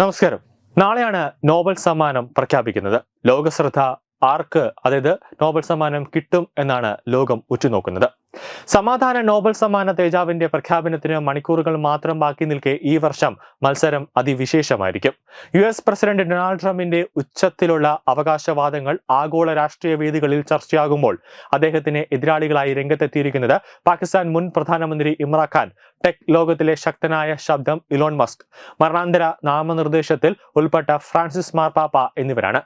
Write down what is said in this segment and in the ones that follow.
നമസ്കാരം. നാളെയാണ് നോബൽ സമ്മാനം പ്രഖ്യാപിക്കുന്നത്. ലോകശ്രദ്ധ ആർക്ക് അതായത് നോബൽ സമ്മാനം കിട്ടും എന്നാണ് ലോകം ഉറ്റുനോക്കുന്നത്. സമാധാന നോബൽ സമ്മാന തേജാവിന്റെ പ്രഖ്യാപനത്തിന് മണിക്കൂറുകൾ മാത്രം ബാക്കി നിൽക്കെ ഈ വർഷം മത്സരം അതിവിശേഷമായിരിക്കും. യു എസ് പ്രസിഡന്റ് ഡൊണാൾഡ് ട്രംപിന്റെ ഉച്ചത്തിലുള്ള അവകാശവാദങ്ങൾ ആഗോള രാഷ്ട്രീയ വേദികളിൽ ചർച്ചയാകുമ്പോൾ അദ്ദേഹത്തിന് എതിരാളികളായി രംഗത്തെത്തിയിരിക്കുന്നത് പാകിസ്ഥാൻ മുൻ പ്രധാനമന്ത്രി ഇമ്രാൻ ടെക് ലോകത്തിലെ ശക്തനായ ശബ്ദം ഇലോൺ മസ്ക് മരണാന്തര നാമനിർദ്ദേശത്തിൽ ഉൾപ്പെട്ട ഫ്രാൻസിസ് മാർപ്പാപ്പ എന്നിവരാണ്.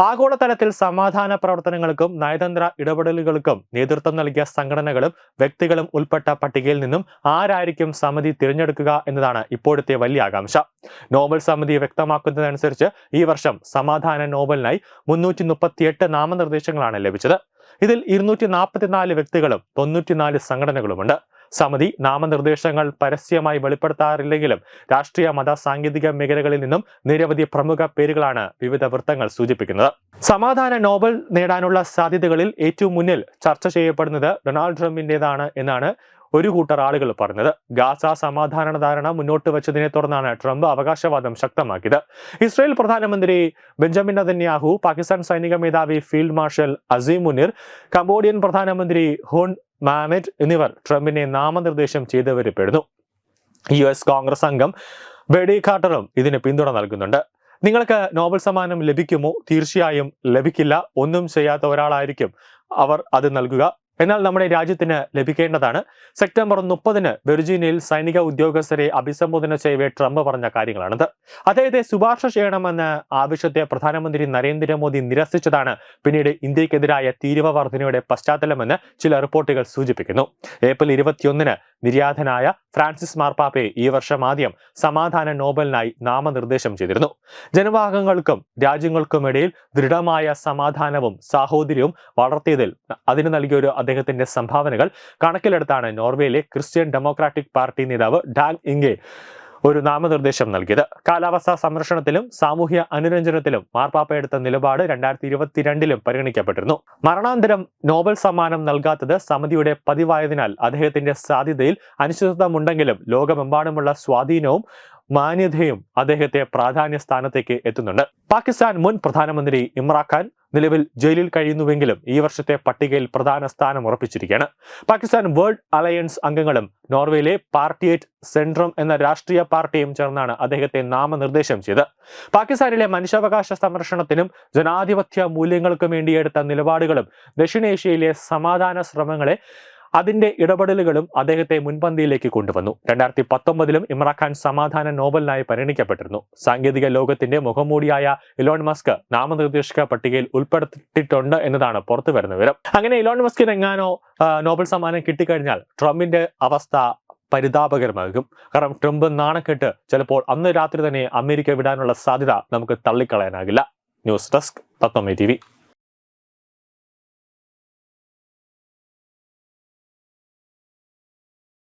ആഗോളതലത്തിൽ സമാധാന പ്രവർത്തനങ്ങൾക്കും നയതന്ത്ര ഇടപെടലുകൾക്കും നേതൃത്വം നൽകിയ സംഘടനകളും വ്യക്തികളും ഉൾപ്പെട്ട പട്ടികയിൽ നിന്നും ആരായിരിക്കും സമിതി തിരഞ്ഞെടുക്കുക എന്നതാണ് ഇപ്പോഴത്തെ വലിയ ആകാംക്ഷ. നോബൽ സമിതി വ്യക്തമാക്കുന്നതനുസരിച്ച് ഈ വർഷം സമാധാന നോബലിനായി മുന്നൂറ്റി മുപ്പത്തിയെട്ട് നാമനിർദ്ദേശങ്ങളാണ് ലഭിച്ചത്. ഇതിൽ ഇരുന്നൂറ്റി നാൽപ്പത്തിനാല് വ്യക്തികളും തൊണ്ണൂറ്റിനാല് സംഘടനകളുമുണ്ട്. സമിതി നാമനിർദ്ദേശങ്ങൾ പരസ്യമായി വെളിപ്പെടുത്താറില്ലെങ്കിലും രാഷ്ട്രീയ മത സാങ്കേതിക മേഖലകളിൽ നിന്നും നിരവധി പ്രമുഖ പേരുകളാണ് വിവിധ വൃത്തങ്ങൾ സൂചിപ്പിക്കുന്നത്. സമാധാന നോബൽ നേടാനുള്ള സാധ്യതകളിൽ ഏറ്റവും മുന്നിൽ ചർച്ച ചെയ്യപ്പെടുന്നത് ഡൊണാൾഡ് ട്രംപിന്റെതാണ് എന്നാണ് ഒരു കൂട്ടർ ആളുകൾ പറഞ്ഞത്. ഗാസ സമാധാന ധാരണ മുന്നോട്ട് വെച്ചതിനെ തുടർന്നാണ് ട്രംപ് അവകാശവാദം ശക്തമാക്കിയത്. ഇസ്രായേൽ പ്രധാനമന്ത്രി ബെഞ്ചമിൻ നതന്യാഹു പാകിസ്ഥാൻ സൈനിക മേധാവി field marshal Asim Munir Cambodian പ്രധാനമന്ത്രി ഹോൺ മാമെറ്റ് എന്നിവർ ട്രംപിനെ നാമനിർദ്ദേശം ചെയ്തവരിൽ പെടുന്നു യു എസ് കോൺഗ്രസ് അംഗം ബെഡി കാർട്ടറും ഇതിന് പിന്തുണ നൽകുന്നുണ്ട്. നിങ്ങൾക്ക് നോബൽ സമ്മാനം ലഭിക്കുമോ? തീർച്ചയായും ലഭിക്കില്ല. ഒന്നും ചെയ്യാത്ത ഒരാളായിരിക്കും അവർ അത് നൽകുക. എന്നാൽ നമ്മുടെ രാജ്യത്തിന് ലഭിക്കേണ്ടതാണ്. സെപ്റ്റംബർ മുപ്പതിന് വെർജീനിയയിൽ സൈനിക ഉദ്യോഗസ്ഥരെ അഭിസംബോധന ചെയ്യവേ ട്രംപ് പറഞ്ഞ കാര്യങ്ങളാണിത്. അദ്ദേഹത്തെ ശുപാർശ ചെയ്യണമെന്ന ആവശ്യത്തെ പ്രധാനമന്ത്രി നരേന്ദ്രമോദി നിരസിച്ചതാണ് പിന്നീട് ഇന്ത്യക്കെതിരായ തീരുവ വർധനയുടെ പശ്ചാത്തലമെന്ന് ചില റിപ്പോർട്ടുകൾ സൂചിപ്പിക്കുന്നു. ഏപ്രിൽ ഇരുപത്തിയൊന്നിന് നിര്യാതനായ ഫ്രാൻസിസ് മാർപ്പാപ്പയെ ഈ വർഷം ആദ്യം സമാധാന നോബലിനായി നാമനിർദ്ദേശം ചെയ്തിരുന്നു. ജനഭാഗങ്ങൾക്കും രാജ്യങ്ങൾക്കുമിടയിൽ ദൃഢമായ സമാധാനവും സാഹോദര്യവും വളർത്തിയതിൽ അതിന് നൽകിയ ഒരു അദ്ദേഹത്തിന്റെ സംഭാവനകൾ കണക്കിലെടുത്താണ് നോർവേയിലെ ക്രിസ്ത്യൻ ഡെമോക്രാറ്റിക് പാർട്ടി നേതാവ് ഡാൻ ഇംഗെ ഒരു നാമനിർദ്ദേശം നൽകിയത്. കാലാവസ്ഥാ സംരക്ഷണത്തിലും സാമൂഹ്യ അനുരഞ്ജനത്തിലും മാർപ്പാപ്പ എടുത്ത നിലപാട് രണ്ടായിരത്തി ഇരുപത്തിരണ്ടിലും പരിഗണിക്കപ്പെട്ടിരുന്നു. മരണാന്തരം നോബൽ സമ്മാനം നൽകാത്തത് സമിതിയുടെ പതിവായതിനാൽ അദ്ദേഹത്തിന്റെ സാധ്യതയിൽ അനിശ്ചിതത്വമുണ്ടെങ്കിലും ലോകമെമ്പാടുമുള്ള സ്വാധീനവും മാന്യതയും അദ്ദേഹത്തെ പ്രാധാന്യ സ്ഥാനത്തേക്ക് എത്തുന്നുണ്ട്. പാകിസ്ഥാൻ മുൻ പ്രധാനമന്ത്രി ഇമ്രാൻഖാൻ നിലവിൽ ജയിലിൽ കഴിയുന്നുവെങ്കിലും ഈ വർഷത്തെ പട്ടികയിൽ പ്രധാന സ്ഥാനം ഉറപ്പിച്ചിരിക്കുകയാണ്. പാകിസ്ഥാൻ വേൾഡ് അലയൻസ് അംഗങ്ങളും നോർവേയിലെ പാർട്ടിയേറ്റ് സെൻട്രം എന്ന രാഷ്ട്രീയ പാർട്ടിയും ചേർന്നാണ് അദ്ദേഹത്തെ നാമനിർദ്ദേശം ചെയ്തത്. പാകിസ്ഥാനിലെ മനുഷ്യാവകാശ സംരക്ഷണത്തിനും ജനാധിപത്യ മൂല്യങ്ങൾക്കും വേണ്ടി എടുത്ത നിലപാടുകളും ദക്ഷിണേഷ്യയിലെ സമാധാന ശ്രമങ്ങളെ അതിന്റെ ഇടപെടലുകളും അദ്ദേഹത്തെ മുൻപന്തിയിലേക്ക് കൊണ്ടുവന്നു. രണ്ടായിരത്തി പത്തൊമ്പതിലും ഇമ്രാൻഖാൻ സമാധാന നോബലിനായി പരിഗണിക്കപ്പെട്ടിരുന്നു. സാങ്കേതിക ലോകത്തിന്റെ മുഖംമൂടിയായ ഇലോൺ മസ്ക് നാമനിർദ്ദേശക പട്ടികയിൽ ഉൾപ്പെടുത്തിയിട്ടുണ്ട് എന്നതാണ് പുറത്തു വരുന്ന വിവരം. അങ്ങനെ ഇലോൺ മസ്കിന് എങ്ങാനോ നോബൽ സമ്മാനം കിട്ടിക്കഴിഞ്ഞാൽ ട്രംപിന്റെ അവസ്ഥ പരിതാപകരമാകും. കാരണം ട്രംപ് നാണക്കെട്ട് ചിലപ്പോൾ അന്ന് രാത്രി തന്നെ അമേരിക്ക വിടാനുള്ള സാധ്യത നമുക്ക് തള്ളിക്കളയാനാകില്ല. ന്യൂസ് ഡെസ്ക് തത്വമേ ടി